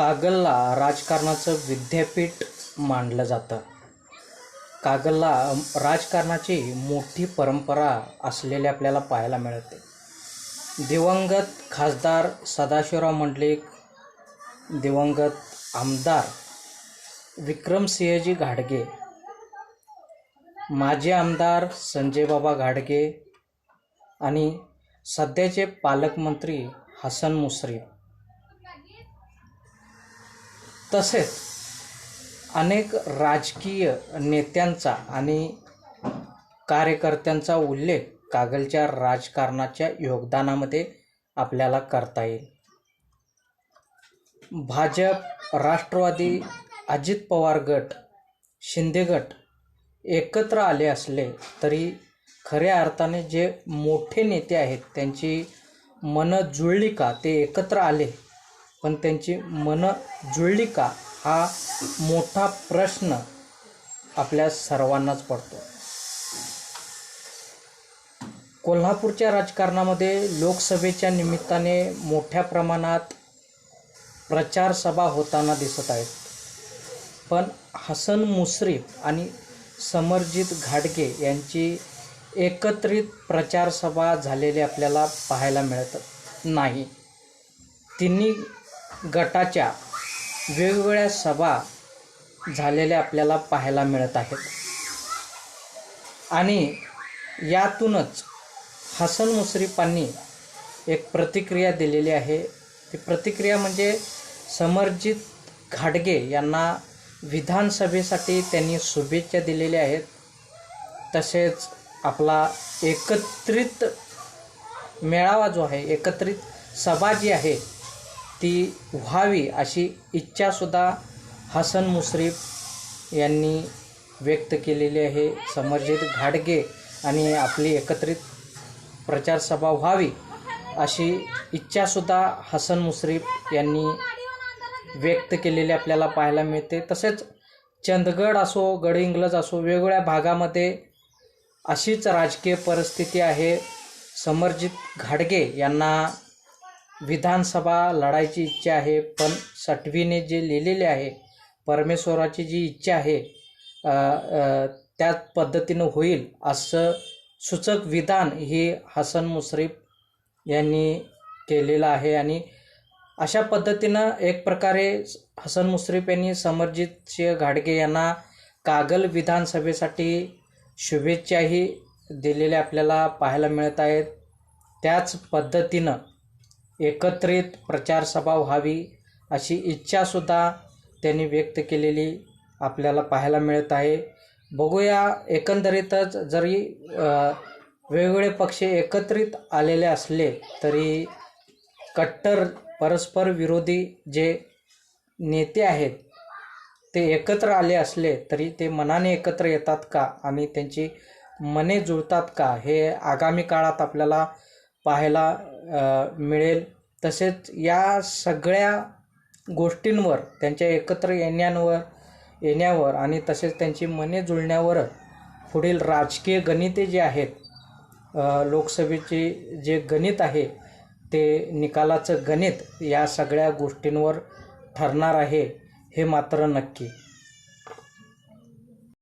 कागलला राजकारणाचं विद्यापीठ मानलं जातं. कागलला राजकारणाची मोठी परंपरा असलेले आपल्याला पाहायला मिळते. दिवंगत खासदार सदाशिवराव मंडलिक दिवंगत आमदार विक्रमसिंहजी घाडगे माजी आमदार संजयबाबा घाडगे आणि सध्याचे पालकमंत्री हसन मुश्रीफ. तसेच अनेक राजकीय नेत्यांचा आणि कार्यकर्त्यांचा उल्लेख कागलच्या राजकारणाच्या योगदानामध्ये आपल्याला करता येईल. भाजप राष्ट्रवादी अजित पवार गट शिंदे गट एकत्र आले असले तरी खऱ्या अर्थाने जे मोठे नेते आहेत त्यांची मनं जुळली का? ते एकत्र आले पण त्यांची मनं जुळली का? हा मोठा प्रश्न आपल्या सर्वांनाच पडतो. कोल्हापूरच्या राजकारणामध्ये लोकसभेच्या निमित्ताने मोठ्या प्रमाणात प्रचार सभा होताना दिसत आहेत. पण हसन मुश्रीफ आणि समरजित घाटगे यांची एकत्रित प्रचारसभा झालेली आपल्याला पाहायला मिळत नाही. तिन्ही गटाच्या वेगवेगळ्या सभा झालेल्या आपल्याला पाहायला मिळत आहेत. आणि यातूनच हसन मुश्रीफांनी एक प्रतिक्रिया दिलेली आहे. ती प्रतिक्रिया म्हणजे समरजित घाटगे यांना विधानसभेसाठी त्यांनी शुभेच्छा दिलेल्या आहेत. तसेच आपला एकत्रित मेळावा जो आहे एकत्रित सभा जी आहे ती व्हावी अशी इच्छासुद्धा हसन मुश्रीफ यांनी व्यक्त केलेली आहे. समरजित घाटगे आणि आपली एकत्रित प्रचारसभा व्हावी अशी इच्छासुद्धा हसन मुश्रीफ यांनी व्यक्त केलेली आपल्याला पाहायला मिळते. तसेच चंदगड असो गडहिंग्लज असो वेगवेगळ्या भागामध्ये अशीच राजकीय परिस्थिती आहे. समरजित घाडगे यांना विधानसभा लढायची इच्छा आहे पण सटवीने जे लिहिलेले आहे परमेश्वराची जी इच्छा आहे त्याच पद्धतीनं होईल असं सूचक विधान हे हसन मुश्रीफ यांनी केलेलं आहे. आणि अशा पद्धतीनं एक प्रकारे हसन मुश्रीफ यांनी समरजित सिंह घाडगे यांना कागल विधानसभेसाठी शुभेच्छाही दिलेल्या आपल्याला पाहायला मिळत आहेत. त्याच पद्धतीनं एकत्रित प्रचारसभा व्हावी अशी इच्छासुद्धा त्यांनी व्यक्त केलेली आपल्याला पाहायला मिळत आहे. बघूया एकंदरीतच जरी वेगवेगळे पक्ष एकत्रित आलेले असले तरी कट्टर परस्पर विरोधी जे नेते आहेत ते एकत्र आले असले तरी ते मनाने एकत्र येतात का आणि त्यांची मने जुळतात का हे आगामी काळात आपल्याला पाहायला मिळेल. तसेच या सगळ्या गोष्टींवर त्यांच्या एकत्र येण्यावर येण्यावर आणि तसेच त्यांची मने जुळण्यावर पुढील राजकीय गणिते जे आहेत लोकसभेचे जे गणित आहे ते निकालाचं गणित या सगळ्या गोष्टींवर ठरणार आहे हे मात्र नक्की.